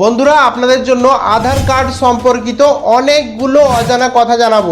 বন্ধুরা, আপনাদের জন্য আধার কার্ড সম্পর্কিত অনেকগুলো অজানা কথা জানাব।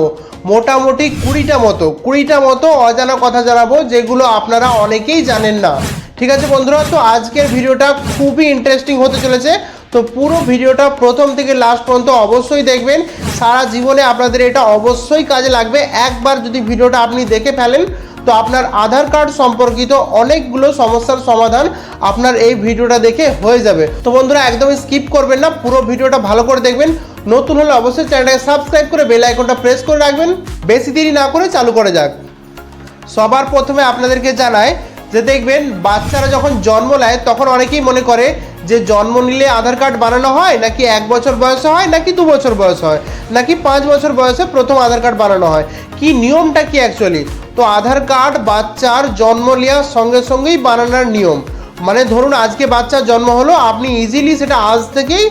মোটামুটি কুড়িটা মতো কুড়িটা মতো অজানা কথা জানাব, যেগুলো আপনারা অনেকেই জানেন না। ঠিক আছে বন্ধুরা, তো আজকের ভিডিওটা খুবই ইন্টারেস্টিং হতে চলেছে। তো পুরো ভিডিওটা প্রথম থেকে লাস্ট পর্যন্ত অবশ্যই দেখবেন। সারা জীবনে আপনাদের এটা অবশ্যই কাজে লাগবে। একবার যদি ভিডিওটা আপনি দেখে ফেলেন তো আপনার আধার কার্ড সম্পর্কিত অনেকগুলো সমস্যার সমাধান আপনার এই ভিডিওটা দেখে হয়ে যাবে। তো বন্ধুরা, একদমই স্কিপ করবেন না, পুরো ভিডিওটা ভালো করে দেখবেন। নতুন হলে অবশ্যই চ্যানেলটাকে সাবস্ক্রাইব করে বেল আইকনটা প্রেস করে রাখবেন। বেশি দেরি না করে চালু করে যাক। সবার প্রথমে আপনাদেরকে জানায় যে দেখবেন, বাচ্চারা যখন জন্ম নেয়, তখন অনেকেই মনে করে যে জন্ম নিলে আধার কার্ড বানানো হয়, নাকি এক বছর বয়সে হয়, নাকি দু বছর বয়স হয়, নাকি পাঁচ বছর বয়সে প্রথম আধার কার্ড বানানো হয়? কি নিয়মটা কি অ্যাকচুয়ালি তো আধার কার্ড বাচ্চার জন্ম নেওয়ার সঙ্গে সঙ্গেই বানানোর নিয়ম। মানে ধরুন আজকে বাচ্চার জন্ম হলো, আপনি ইজিলি সেটা আজ থেকেই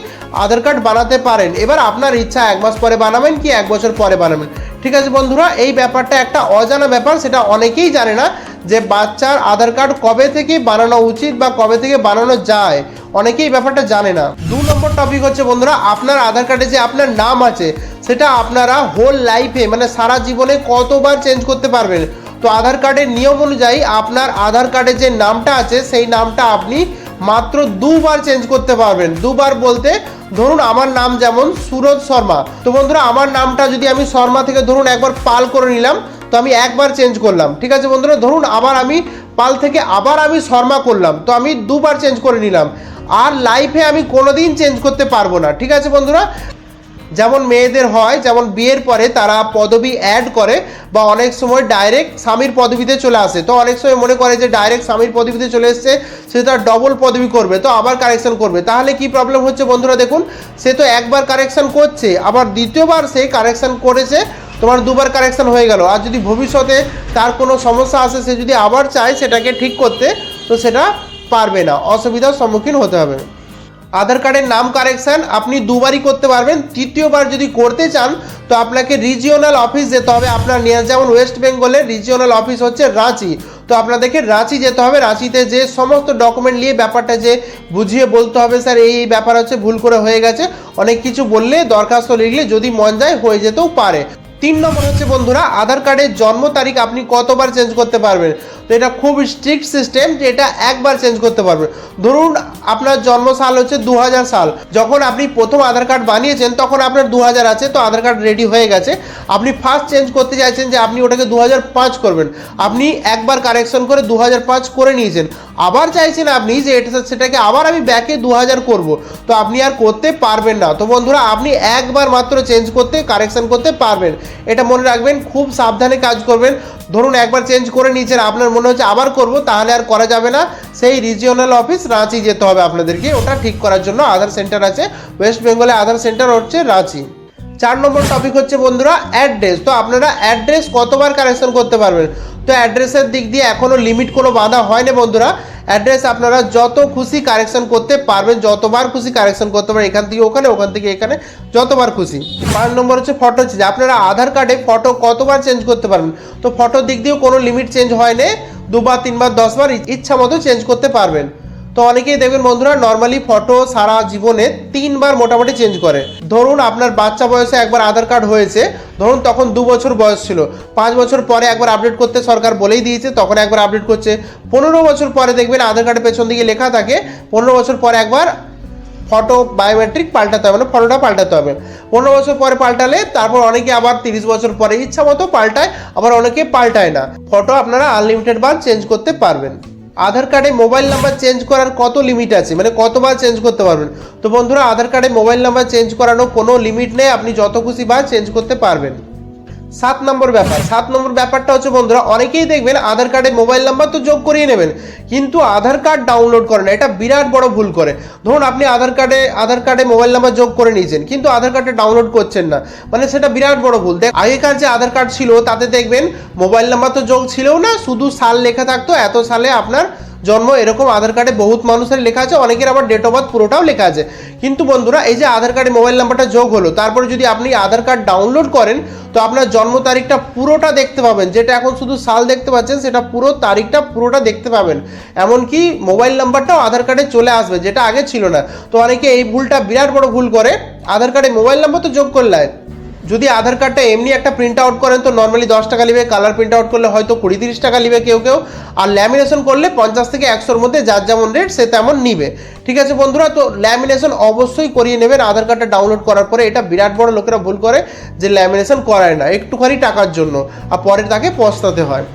আধার কার্ড বানাতে পারেন। এবার আপনার ইচ্ছা এক মাস পরে বানাবেন কি এক বছর পরে বানাবেন? ঠিক আছে বন্ধুরা, এই ব্যাপারটা একটা অজানা ব্যাপার, সেটা অনেকেই জানে না যে বাচ্চার আধার কার্ড কবে থেকে বানানো উচিত বা কবে থেকে বানানো যায়। অনেকেই ব্যাপারটা জানে না। দু নম্বর টপিক হচ্ছে, বন্ধুরা, আপনার আধার কার্ডে যে আপনার নাম আছে, সেটা আপনারা হোল লাইফে মানে সারা জীবনে কতবার চেঞ্জ করতে পারবেন। তো আধার কার্ডের নিয়ম অনুযায়ী আপনার আধার কার্ডে যে নামটা আছে, সেই নামটা আপনি মাত্র দুবার চেঞ্জ করতে পারবেন। দুবার বলতে, ধরুন আমার নাম যেমন সুরজ শর্মা। তো বন্ধুরা, আমার নামটা যদি আমি শর্মা থেকে ধরুন একবার পাল করে নিলাম, তো আমি একবার চেঞ্জ করলাম। ঠিক আছে বন্ধুরা, ধরুন আবার আমি পাল থেকে আবার আমি শর্মা করলাম। তো আমি দুবার চেঞ্জ করে নিলাম। আর লাইফে আমি কোনোদিন চেঞ্জ করতে পারব না। ঠিক আছে বন্ধুরা? যেমন মেয়েদের হয়, যেমন বিয়ের পরে তারা পদবি অ্যাড করে বা অনেক সময় ডাইরেক্ট স্বামীর পদবিতে চলে আসে। তো অনেক সময় মনে করে যে ডাইরেক্ট স্বামীর পদবিতে চলে এসছে, সে তার ডবল পদবি করবে, তো আবার কারেকশন করবে। তাহলে কি প্রবলেম হচ্ছে বন্ধুরা দেখুন, সে তো একবার কারেকশন করছে, আবার দ্বিতীয়বার সে কারেকশন করেছে তোমার দুবার কারেকশন হয়ে গেল। আর যদি ভবিষ্যতে তার কোনো সমস্যা আসে, সে যদি আবার চায় সেটাকে ঠিক করতে, তো সেটা পারবে না। অসুবিধার সম্মুখীন হতে হবে। আধার কার্ডের নাম কারেকশন আপনি দুবারই করতে পারবেন। তৃতীয়বার যদি করতে চান, তো আপনাকে রিজিওনাল অফিস যেতে হবে। আপনার নিয়ে যেমন ওয়েস্ট বেঙ্গলের রিজিওনাল অফিস হচ্ছে রাঁচি। তো আপনাদেরকে রাঁচি যেতে হবে। রাঁচিতে যে সমস্ত ডকুমেন্ট নিয়ে ব্যাপারটা যে বুঝিয়ে বলতে হবে, স্যার, এই ব্যাপার হচ্ছে ভুল করে হয়ে গেছে। অনেক কিছু বললে, দরখাস্ত লিখলে যদি মন যায়, হয়ে যেতেও পারে। তিন নম্বর হচ্ছে বন্ধুরা, আধার কার্ডের জন্ম তারিখ আপনি কতবার চেঞ্জ করতে পারবেন? তো এটা খুব স্ট্রিক্ট সিস্টেম যে এটা একবার চেঞ্জ করতে পারবেন। ধরুন আপনার জন্ম সাল হচ্ছে দু হাজার সাল। যখন আপনি প্রথম আধার কার্ড বানিয়েছেন, তখন আপনার দু হাজার আছে, তো আধার কার্ড রেডি হয়ে গেছে। আপনি ফার্স্ট চেঞ্জ করতে চাইছেন যে আপনি ওটাকে দু হাজার পাঁচ করবেন। আপনি একবার কারেকশন করে দু হাজার পাঁচ করে নিয়েছেন। আবার চাইছেন আপনি যে এটা সেটাকে আবার আমি ব্যাকে দু করব। তো আপনি আর করতে পারবেন না। তো বন্ধুরা, আপনি একবার মাত্র চেঞ্জ করতে কারেকশন করতে পারবেন। এটা মনে রাখবেন, খুব সাবধানে কাজ করবেন। ধরুন একবার চেঞ্জ করে নিয়েছেন, আপনার মনে হচ্ছে আবার করব, তাহলে আর করা যাবে না। সেই রিজিওনাল অফিস রাঁচি যেতে হবে আপনাদেরকে। ওটা ঠিক করার জন্য আধার সেন্টার আছে। ওয়েস্ট বেঙ্গলে আধার সেন্টার হচ্ছে রাঁচি। চার নম্বর টপিক হচ্ছে বন্ধুরা অ্যাড্রেস তো আপনারা অ্যাড্রেস কতবার কারেকশন করতে পারবেন? তো অ্যাড্রেসের দিক দিয়ে এখনও লিমিট কোনো বাঁধা হয়নি বন্ধুরা। অ্যাড্রেস আপনারা যত খুশি কারেকশন করতে পারবেন, যতবার খুশি কারেকশন করতে পারেন এখান থেকে ওখানে, ওখান থেকে এখানে, যতবার খুশি। পাঁচ নম্বর হচ্ছে ফটো চেঞ্জ আপনারা আধার কার্ডে ফটো কতবার চেঞ্জ করতে পারবেন? তো ফটোর দিক দিয়েও কোনো লিমিট চেঞ্জ হয় না দুবার, তিনবার, দশবার ইচ্ছা মতো চেঞ্জ করতে পারবেন। তো অনেকেই দেখবেন বন্ধুরা নর্মালি ফটো সারা জীবনে তিনবার মোটামুটি চেঞ্জ করে। ধরুন আপনার বাচ্চা বয়সে একবার আধার কার্ড হয়েছে, ধরুন তখন দু বছর বয়স ছিল। পাঁচ বছর পরে একবার আপডেট করতে সরকার বলেই দিয়েছে, তখন একবার আপডেট করছে। পনেরো বছর পরে দেখবেন আধার কার্ডের পেছন দিকে লেখা থাকে, পনেরো বছর পরে একবার ফটো বায়োমেট্রিক পাল্টাতে হবে মানে ফটোটা পাল্টাতে হবে। পনেরো বছর পরে পাল্টালে, তারপর অনেকে আবার তিরিশ বছর পরে ইচ্ছা মতো পাল্টায়, আবার অনেকে পাল্টায় না। ফটো আপনারা আনলিমিটেড বার চেঞ্জ করতে পারবেন। আধার কার্ডে মোবাইল নাম্বার চেঞ্জ করার কত লিমিট আছে? মানে কতবার চেঞ্জ করতে পারবেন? তো বন্ধুরা, আধার কার্ডে মোবাইল নাম্বার চেঞ্জ করানো কোনো লিমিট নেই। আপনি যত খুশি বার চেঞ্জ করতে পারবেন। সাত নম্বর ব্যাপার। সাত নম্বর ব্যাপারটা হচ্ছে, বন্ধুরা, অনেকেই দেখবেন আধার কার্ডে মোবাইল নাম্বার তো যোগ করিয়ে নেবেন, কিন্তু আধার কার্ড ডাউনলোড করে না। এটা বিরাট বড় ভুল করে। ধরুন, আপনি আধার কার্ডে আধার কার্ডে মোবাইল নাম্বার যোগ করে নিয়েছেন, কিন্তু আধার কার্ডে ডাউনলোড করছেন না। মানে সেটা বিরাট বড় ভুল। দেখ, আগেকার যে আধার কার্ড ছিল, তাতে দেখবেন মোবাইল নাম্বার তো যোগ ছিলও না, শুধু সাল লেখা থাকতো, এত সালে আপনার জন্ম, এরকম আধার কার্ডে বহুত মানুষের লেখা আছে, অনেকের আবার ডেট অফ বার্থ পুরোটাও লেখা আছে। কিন্তু বন্ধুরা, এই যে আধার কার্ডে মোবাইল নাম্বারটা যোগ হলো, তারপরে যদি আপনি আধার কার্ড ডাউনলোড করেন, তো আপনার জন্ম তারিখটা পুরোটা দেখতে পাবেন। যেটা এখন শুধু সাল দেখতে পাচ্ছেন, সেটা পুরো তারিখটা পুরোটা দেখতে পাবেন। এমনকি মোবাইল নাম্বারটাও আধার কার্ডে চলে আসবে, যেটা আগে ছিল না। তো অনেকে এই ভুলটা বিরাট বড় ভুল করে, আধার কার্ডে মোবাইল নাম্বার তো যোগ করলে। যদি আধার কার্ডটা এমনি একটা প্রিন্ট আউট করেন, তো নর্মালি দশ টাকা নেবে কালার প্রিন্ট আউট করলে হয়তো কুড়ি তিরিশ টাকা নেবে কেউ কেউ। আর ল্যামিনেশন করলে পঞ্চাশ থেকে একশোর মধ্যে যার যেমন রেট সে তেমন নিবে। ঠিক আছে বন্ধুরা? তো ল্যামিনেশন অবশ্যই করিয়ে নেবেন, আধার কার্ডটা ডাউনলোড করার পরে। এটা বিরাট বড় লোকেরা ভুল করে যে ল্যামিনেশন করায় না, একটুখানি টাকার জন্য। আর পরে তাকে পস্তাতে হয়।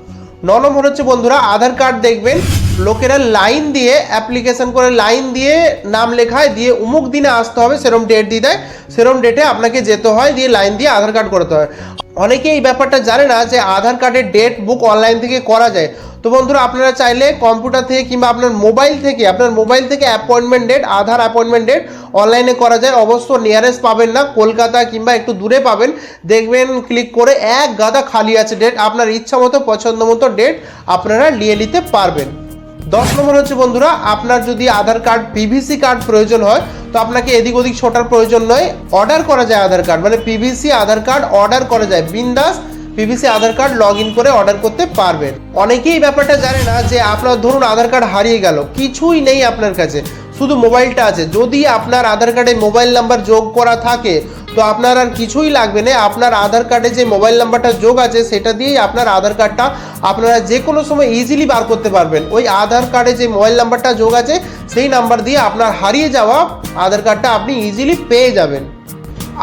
ন নম্বর হচ্ছে বন্ধুরা, আধার কার্ড দেখবেন। লোকেরা লাইন দিয়ে অ্যাপ্লিকেশন করে লাইন দিয়ে নাম লেখায়, দিয়ে উমুক দিনে আসতে হবে, সেরম ডেট দিয়ে দেয়। সেরম ডেটে আপনাকে যেতে হয়, দিয়ে লাইন দিয়ে আধার কার্ড করতে হয়। অনেকে এই ব্যাপারটা জানে না যে আধার কার্ডের ডেট বুক অনলাইন থেকে করা যায়। তো বন্ধুরা, আপনারা চাইলে কম্পিউটার থেকে কিংবা আপনার মোবাইল থেকে, আপনার মোবাইল থেকে appointment date Aadhaar appointment date অনলাইনে করা যায়। অবশ্য নিয়ারেস্ট পাবেন না, কলকাতা কিংবা একটু দূরে পাবেন। দেখবেন ক্লিক করে এক গাদা খালি আছে ডেট আপনার ইচ্ছা মতো, পছন্দ মতো ডেট আপনারা নিয়ে নিতে পারবেন। দশ নম্বর হচ্ছে বন্ধুরা, আপনার যদি আধার কার্ড পিভিসি কার্ড প্রয়োজন হয়, তো আপনাকে এদিক ওদিক ছোটার প্রয়োজন নয়। অর্ডার করা যায় আধার কার্ড মানে পিভিসি আধার কার্ড অর্ডার করা যায়। বিন্দাস PVC Aadhaar card log in করে অর্ডার করতে পারবেন। অনেকেই এই ব্যাপারটা জানে না যে আপনার ধরুন আধার কার্ড হারিয়ে গেল, কিছুই নেই আপনার কাছে, শুধু মোবাইলটা আছে। যদি আপনার আধার কার্ডে মোবাইল নাম্বার যোগ করা থাকে, তো আপনার আর কিছুই লাগবে না। আপনার আধার কার্ডে যে মোবাইল নাম্বারটা যোগ আছে, সেটা দিয়েই আপনার আধার কার্ডটা আপনারা যে কোনো সময় ইজিলি বার করতে পারবেন। ওই আধার কার্ডে যে মোবাইল নাম্বারটা যোগ আছে, সেই নাম্বার দিয়ে আপনার হারিয়ে যাওয়া আধার কার্ডটা আপনি ইজিলি পেয়ে যাবেন।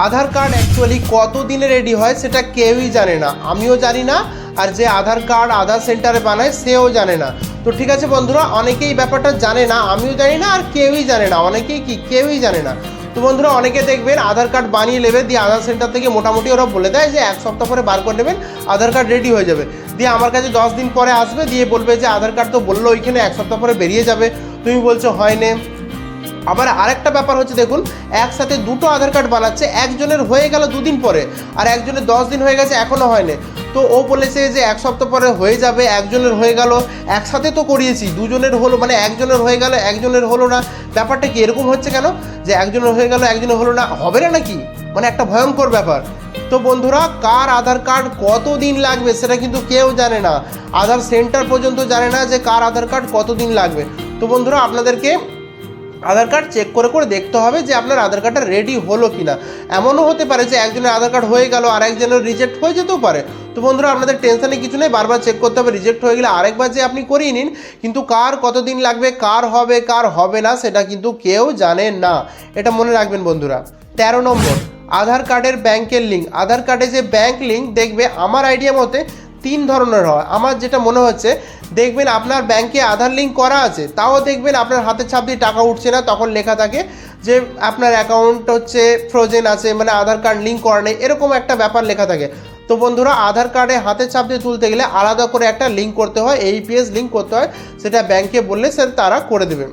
আধার কার্ড অ্যাকচুয়ালি কত দিনে রেডি হয় সেটা কেউই জানে না। আমিও জানি না, আর যে আধার কার্ড আধার সেন্টারে বানায় সেও জানে না। তো ঠিক আছে বন্ধুরা, অনেকেই ব্যাপারটা জানে না, আমিও জানি না, আর কেউই জানে না। অনেকেই কি, কেউই জানে না। তো বন্ধুরা, অনেকে দেখবেন আধার কার্ড বানিয়ে নেবে, দিয়ে আধার সেন্টার থেকে মোটামুটি ওরা বলে দেয় যে এক সপ্তাহ পরে বার করে নেবেন, আধার কার্ড রেডি হয়ে যাবে। দিয়ে আমার কাছে দশ দিন পরে আসবে, দিয়ে বলবে যে আধার কার্ড তো বলল ওইখানে এক সপ্তাহ পরে বেরিয়ে যাবে। তুমি বলছো, হয় না। আবার আরেকটা ব্যাপার হচ্ছে, দেখুন, একসাথে দুটো আধার কার্ড বানাচ্ছে, একজনের হয়ে গেল দুদিন পরে, আর একজনের দশ দিন হয়ে গেছে এখনও হয়নি। তো ও বলেছে যে এক সপ্তাহ পরে হয়ে যাবে, একজনের হয়ে গেল, একসাথে তো করিয়েছি, দুজনের হলো মানে একজনের হয়ে গেল, একজনের হলো না। ব্যাপারটা কি, এরকম হচ্ছে কেন? যে একজনের হয়ে গেল, একজনের হলো না, হবে না নাকি? মানে একটা ভয়ঙ্কর ব্যাপার। তো বন্ধুরা, কার আধার কার্ড কত দিন লাগবে, সেটা কিন্তু কেউ জানে না। আধার সেন্টার পর্যন্ত জানে না যে কার আধার কার্ড কত দিন লাগবে। তো বন্ধুরা, আপনাদেরকে আধার কার্ড চেক করে করে দেখতে হবে যে আপনার আধার কার্ডটা রেডি হলো কি না এমনও হতে পারে যে একজনের আধার কার্ড হয়ে গেল আর একজনের রিজেক্ট হয়ে যেতেও পারে। তো বন্ধুরা, আপনাদের টেনশনে কিছু নেই, বারবার চেক করতে হবে রিজেক্ট হয়ে গেলে আরেকবার যে আপনি করিয়ে নিন, কিন্তু কার কতদিন লাগবে, কার হবে কার হবে না, সেটা কিন্তু কেউ জানে না। এটা মনে রাখবেন বন্ধুরা। তেরো নম্বর, আধার কার্ডের ব্যাংকের লিঙ্ক আধার কার্ডে যে ব্যাংক লিঙ্ক দেখবে আমার আইডিয়া মতে তিন ধরনের হয়। আমার যেটা মনে হচ্ছে, দেখবেন আপনার ব্যাংকে আধার লিঙ্ক করা আছে, তাও দেখবেন আপনার হাতের ছাপ দিয়ে টাকা উঠছে না, তখন লেখা থাকে যে আপনার অ্যাকাউন্ট হচ্ছে ফ্রোজেন আছে মানে আধার কার্ড লিঙ্ক করা নেই, এরকম একটা ব্যাপার লেখা থাকে। তো বন্ধুরা, আধার কার্ডে হাতের ছাপ দিয়ে তুলতে গেলে আলাদা করে একটা লিঙ্ক করতে হয় এইপিএস লিঙ্ক করতে হয়, সেটা ব্যাংকে বললে সে তারা করে দেবে।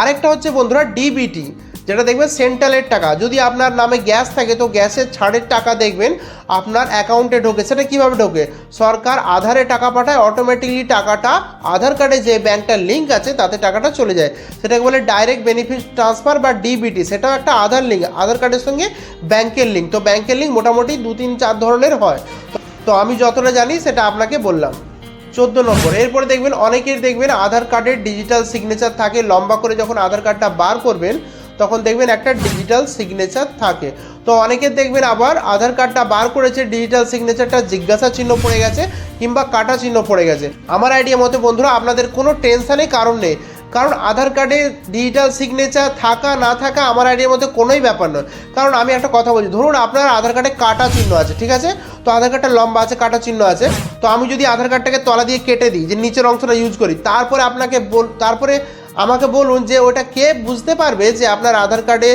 আরেকটা হচ্ছে বন্ধুরা ডিবিটি যেটা দেখবেন সেন্ট্রালের টাকা। যদি আপনার নামে গ্যাস থাকে, তো গ্যাসের ছাড়ের টাকা দেখবেন আপনার অ্যাকাউন্টে ঢোকে। সেটা কীভাবে ঢোকে? সরকার আধারে টাকা পাঠায় অটোমেটিকলি টাকাটা আধার কার্ডে যে ব্যাংকটার লিঙ্ক আছে, তাতে টাকাটা চলে যায়। সেটাকে বলে ডাইরেক্ট বেনিফিট ট্রান্সফার বা ডিবিটি সেটাও একটা আধার লিঙ্ক আধার কার্ডের সঙ্গে ব্যাংকের লিঙ্ক তো ব্যাংকের লিঙ্ক মোটামুটি দু, তিন, চার ধরনের হয়। তো- আমি যতটা জানি, সেটা আপনাকে বললাম। চোদ্দ নম্বর, এরপরে দেখবেন, অনেকের দেখবেন আধার কার্ডের ডিজিটাল সিগনেচার থাকে। লম্বা করে যখন আধার কার্ডটা বার করবেন তখন দেখবেন একটা ডিজিটাল সিগনেচার থাকে। তো অনেকের দেখবেন আবার আধার কার্ডটা বার করেছে ডিজিটাল সিগনেচারটা জিজ্ঞাসা চিহ্ন পড়ে গেছে কিংবা কাটা চিহ্ন পড়ে গেছে। আমার আইডিয়া মতে বন্ধুরা, আপনাদের কোনো টেনশনের কারণ নেই। কারণ আধার কার্ডে ডিজিটাল সিগনেচার থাকা, না থাকা আমার আইডিয়ার মধ্যে কোনোই ব্যাপার নয়। কারণ আমি একটা কথা বলছি, ধরুন আপনার আধার কার্ডে কাটা চিহ্ন আছে, ঠিক আছে? তো আধার কার্ডটা লম্বা আছে, কাটা চিহ্ন আছে। তো আমি যদি আধার কার্ডটাকে তলা দিয়ে কেটে দিই, যে নিচের অংশটা ইউজ করি, তারপরে আপনাকে বল তারপরে আমাকে বলুন যে ওটা কে বুঝতে পারবে যে আপনার আধার কার্ডে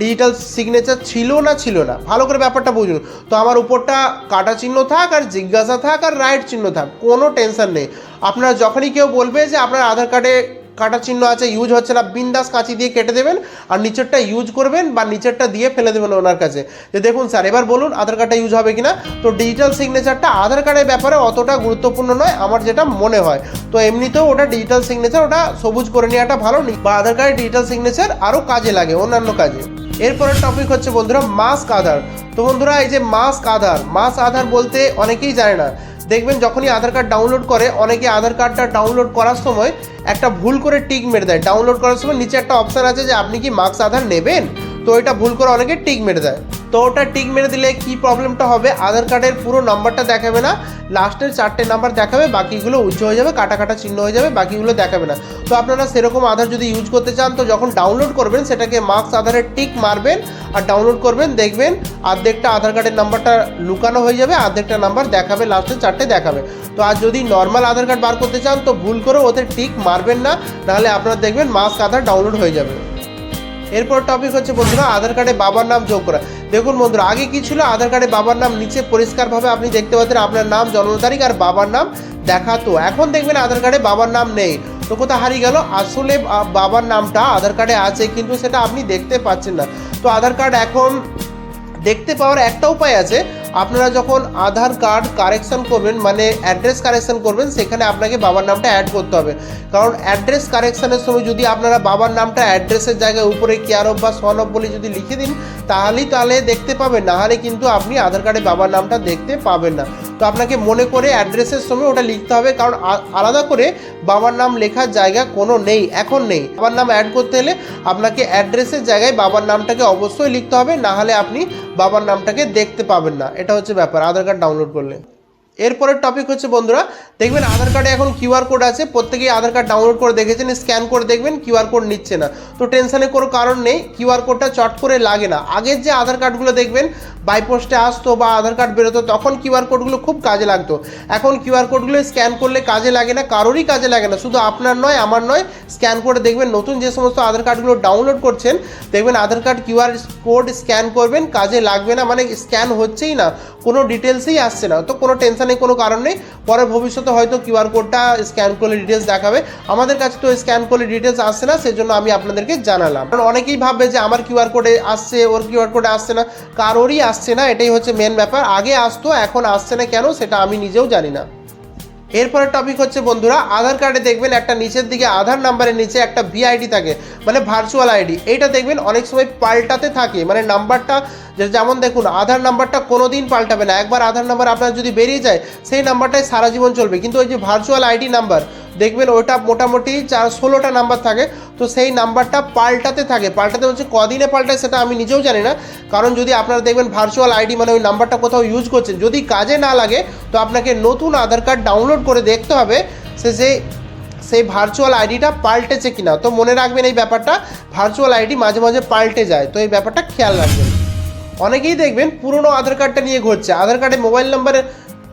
ডিজিটাল সিগনেচার ছিল না ছিল না? ভালো করে ব্যাপারটা বুঝুন। তো আমার উপরটা কাটা চিহ্ন থাক আর জিজ্ঞাসা থাক আর রাইট চিহ্ন থাক, কোনো টেনশন নেই। আপনারা যখনই কেউ বলবে যে আপনার আধার কার্ডে কাটা চিহ্ন আছে ইউজ হচ্ছে না, বিন্দাস কাঁচি দিয়ে কেটে দেবেন আর নিচেরটা ইউজ করবেন বা নিচেরটা দিয়ে ফেলে দেবেন ওনার কাছে। যে দেখুন স্যার, এবার বলুন আধার কার্ডটা ইউজ হবে কিনা। তো ডিজিটাল সিগনেচারটা আধার কার্ডের ব্যাপারে অতটা গুরুত্বপূর্ণ নয়, আমার যেটা মনে হয়। তো এমনিতেও ওটা ডিজিটাল সিগনেচার ওটা সবুজ করে নেওয়াটা ভালো, নি- বা আধার কার্ডের ডিজিটাল সিগনেচার আরও কাজে লাগে, অন্যান্য কাজে। এরপরের টপিক হচ্ছে বন্ধুরা মাস্ক আধার। তো বন্ধুরা, এই যে মাস্ক আধার মাস্ক আধার বলতে অনেকেই জানে না দেখবেন যখনই আধার কার্ড ডাউনলোড করে, অনেকে আধার কার্ডটা ডাউনলোড করার সময় একটা ভুল করে টিক মেরে দেয়। ডাউনলোড করার সময় নিচে একটা অপশান আছে যে, আপনি কি মাস্ক আধার নেবেন? তো এটা ভুল করে অনেকে টিক মেরে দেয়। তো ওটা টিক মেরে দিলে কি প্রবলেমটা হবে? আধার কার্ডের পুরো নাম্বারটা দেখাবে না। লাস্টের চারটে নাম্বার দেখাবে, বাকিগুলো উচ্চ হয়ে যাবে কাটা কাটা চিহ্ন হয়ে যাবে, বাকিগুলো দেখাবে না। তো আপনারা সেরকম আধার যদি ইউজ করতে চান, তো যখন ডাউনলোড করবেন, সেটাকে মার্কস আধারের টিক মারবেন আর ডাউনলোড করবেন, দেখবেন অর্ধেকটা আধার কার্ডের নাম্বারটা লুকানো হয়ে যাবে, অর্ধেকটা নাম্বার দেখাবে লাস্টে চারটে দেখাবে। তো আর যদি নর্মাল আধার কার্ড বার করতে চান, তো ভুল করে ওতে টিক মারবেন না, নাহলে আপনারা দেখবেন মাস্ক আধার ডাউনলোড হয়ে যাবে। এরপর টপিক হচ্ছে বন্ধুরা, আধার কার্ডে বাবার নাম যোগ করা। দেখুন বন্ধুরা, আগে কি ছিল? আধার কার্ডে বাবার নাম নিচে পরিষ্কারভাবে আপনি দেখতে পাচ্ছেন আপনার নাম, জন্ম তারিখ আর বাবার নাম দেখাতো। এখন দেখবেন আধার কার্ডে বাবার নাম নেই। তো কোথাও হারিয়ে গেল? আসলে বাবার নামটা আধার কার্ডে আছে, কিন্তু সেটা আপনি দেখতে পাচ্ছেন না। তো আধার কার্ড এখন দেখতে পাওয়ার একটা উপায় আছে। আপনারা যখন আধার কার্ড কারেকশন করবেন মানে অ্যাড্রেস কারেকশন করবেন, সেখানে আপনাকে বাবার নামটা অ্যাড করতে হবে। কারণ অ্যাড্রেস কারেকশনের সময় যদি আপনারা বাবার নামটা অ্যাড্রেসের জায়গায় উপরে কেয়ারব বা সনব বলে যদি লিখে দিন তাহলেই তাহলে দেখতে পাবেন। নাহলে কিন্তু আপনি আধার কার্ডে বাবার নামটা দেখতে পাবেন না। তো আপনাকে মনে করে অ্যাড্রেসের সময় ওটা লিখতে হবে, কারণ আলাদা করে বাবার নাম লেখার জায়গা কোনো নেই, এখন নেই। বাবার নাম অ্যাড করতে হলে আপনাকে অ্যাড্রেসের জায়গায় বাবার নামটাকে অবশ্যই লিখতে হবে, না হলে আপনি বাবার নামটাকে দেখতে পাবেন না। এটা হচ্ছে ব্যাপার আধার কার্ড ডাউনলোড করলে। এরপরের টপিক হচ্ছে বন্ধুরা, দেখবেন আধার কার্ডে এখন কিউআর কোড আছে, প্রত্যেকেই আধার কার্ড ডাউনলোড করে দেখেছেন স্ক্যান করে দেখবেন কিউআর কোড নিচ্ছে না। তো টেনশনের কোনো কারণ নেই কিউআর কোডটা চট করে লাগে না। আগের যে আধার কার্ডগুলো দেখবেন বাইপোস্টে আসতো বা আধার কার্ড বেরোতো, তখন কিউআর কোডগুলো খুব কাজে লাগতো। এখন কিউআর কোডগুলো স্ক্যান করলে কাজে লাগে না, কারোরই কাজে লাগে না, শুধু আপনার নয়, আমার নয় স্ক্যান করে দেখবেন, নতুন যে সমস্ত আধার কার্ডগুলো ডাউনলোড করছেন, দেখবেন Aadhaar card QR code scan করবেন, কাজে লাগবে না মানে স্ক্যান হচ্ছেই না, কোনো ডিটেলসই আসছে না। তো কোনো টেনশনের কোনো কারণ নেই। পরে ভবিষ্যতে হয়তো কিউআর কোডটা স্ক্যান করলে ডিটেলস দেখাবে। আমাদের কাছে তো স্ক্যান করলে ডিটেলস আসছে না, সেজন্য আমি আপনাদেরকে জানালাম। কারণ অনেকেই ভাববে যে আমার কিউআর কোডে আসছে, ওর কিউআর কোডে আসছে না। কারোরই আসছে না, এটাই হচ্ছে মেন ব্যাপার। আগে আসতো, এখন আসছে না কেন, সেটা আমি নিজেও জানি না। এরপরের টপিক হচ্ছে বন্ধুরা, আধার কার্ডে দেখবেন একটা নিচের দিকে আধার নাম্বারের নিচে একটা ভিআইডি থাকে মানে ভার্চুয়াল আইডি এইটা দেখবেন অনেক সময় পাল্টাতে থাকে মানে নাম্বারটা যেমন দেখুন, আধার নাম্বারটা কোনো দিন পাল্টাবে না। একবার আধার নাম্বার আপনার যদি বেরিয়ে যায়, সেই নাম্বারটাই সারা জীবন চলবে। কিন্তু ওই যে ভার্চুয়াল আইডি নাম্বার দেখবেন ওটা মোটামুটি চার, ষোলোটা নাম্বার থাকে। তো সেই নাম্বারটা পাল্টাতে থাকে। পাল্টাতে হচ্ছে কদিনে পাল্টায় সেটা আমি নিজেও জানি না। কারণ যদি আপনারা দেখবেন ভার্চুয়াল আইডি মানে ওই নাম্বারটা কোথাও ইউজ করছেন, যদি কাজে না লাগে, তো আপনাকে নতুন আধার কার্ড ডাউনলোড করে দেখতে হবে সে সেই সেই ভার্চুয়াল আইডিটা পাল্টেছে কিনা। তো মনে রাখবেন এই ব্যাপারটা ভার্চুয়াল আইডি মাঝে মাঝে পাল্টে যায়। তো এই ব্যাপারটা খেয়াল রাখবেন। অনেকেই দেখবেন পুরনো আধার কার্ডটা নিয়ে ঘুরছে। আধার কার্ডে মোবাইল নাম্বার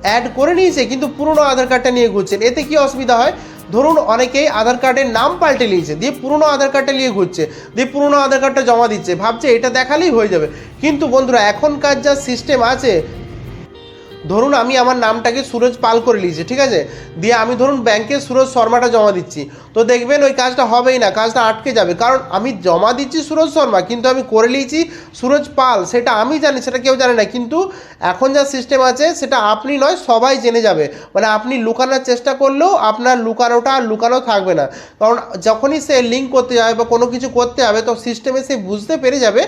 অ্যাড করে নিয়েছে, কিন্তু পুরনো আধার কার্ডটা নিয়ে ঘুরছেন। এতে কি অসুবিধা হয়? ধরুন অনেকেই আধার কার্ডের নাম পাল্টে নিয়েছে, দিয়ে পুরনো আধার কার্ডটা নিয়ে ঘুরছে, দিয়ে পুরনো আধার কার্ডটা জমা দিচ্ছে, ভাবছে এটা দেখালেই হয়ে যাবে। কিন্তু বন্ধুরা, এখনকার যা সিস্টেম আছে ধরুন আমি আমার নামটাকে সুরজ পাল করে নিয়েছি ঠিক আছে? দিয়ে আমি ধরুন ব্যাংকে সুরজ শর্মাটা জমা দিচ্ছি। তো দেখবেন ওই কাজটা হবেই না, কাজটা আটকে যাবে। কারণ আমি জমা দিচ্ছি সুরজ শর্মা, কিন্তু আমি করে নিয়েছি সুরজ পাল। সেটা আমি জানি, সেটা কেউ জানে না। কিন্তু এখন যা সিস্টেম আছে, সেটা আপনি নয়, সবাই জেনে যাবে। মানে আপনি লুকানোর চেষ্টা করলেও আপনার লুকানোটা আর লুকানো থাকবে না। কারণ যখনই সে লিঙ্ক করতে যাবে বা কোনো কিছু করতে যাবে, তো সিস্টেমে সে বুঝতে পেরে যাবে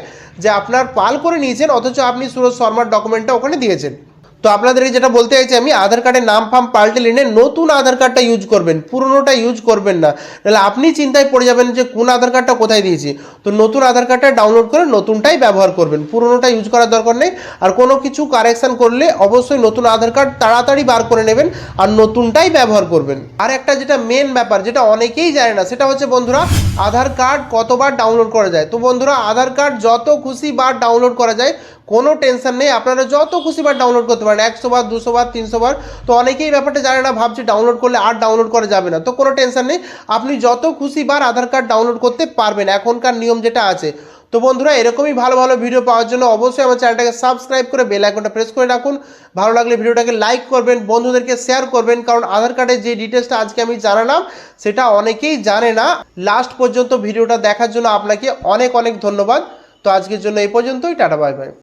যে আপনার পাল করে নিয়েছেন, অথচ আপনি সুরজ শর্মার ডকুমেন্টটা ওখানে দিয়েছেন। তো আপনাদেরকে যেটা বলতে চাইছি আমি, আধার কার্ডের নাম ফাম পাল্টে নিলে নতুন আধার কার্ডটা ইউজ করবেন, পুরনোটা ইউজ করবেন না। তাহলে আপনি চিন্তায় পড়ে যাবেন যে কোন আধার কার্ডটা কোথায় দিয়েছি। তো নতুন আধার কার্ডটা ডাউনলোড করে নতুনটাই ব্যবহার করবেন, পুরনোটা ইউজ করার দরকার নেই। আর কোনো কিছু কারেকশান করলে অবশ্যই নতুন আধার কার্ড তাড়াতাড়ি বার করে নেবেন আর নতুনটাই ব্যবহার করবেন। আর একটা যেটা মেন ব্যাপার, যেটা অনেকেই জানে না, সেটা হচ্ছে বন্ধুরা, আধার কার্ড কতবার ডাউনলোড করা যায়? তো বন্ধুরা, আধার কার্ড যত খুশি বার ডাউনলোড করা যায় কোনো টেনশন নেই, আপনারা যত খুশি বার ডাউনলোড করতে পারেন, একশো বার, দুশো বার, তিনশো বার, তো অনেকেই ব্যাপারটা জানে না, ভাবছে ডাউনলোড করলে আর ডাউনলোড করা যাবে না, তো কোনো টেনশন নেই, আপনি যত খুশি বার আধার কার্ড ডাউনলোড করতে পারবেন, এখনকার নিয়ম যেটা আছে। তো বন্ধুরা, এরকমই ভালো ভালো ভিডিও পাওয়ার জন্য অবশ্যই আমার চ্যানেলটাকে সাবস্ক্রাইব করে বেল আইকনটা প্রেস করে রাখুন। ভালো লাগলে ভিডিওটাকে লাইক করবেন, বন্ধুদেরকে শেয়ার করবেন, কারণ আধার কার্ডের যে ডিটেলসটা আজকে আমি জানালাম, সেটা অনেকেই জানে না। লাস্ট পর্যন্ত ভিডিওটা দেখার জন্য আপনাকে অনেক অনেক ধন্যবাদ। তো আজকের জন্য এই পর্যন্তই, টাটা বাই বাই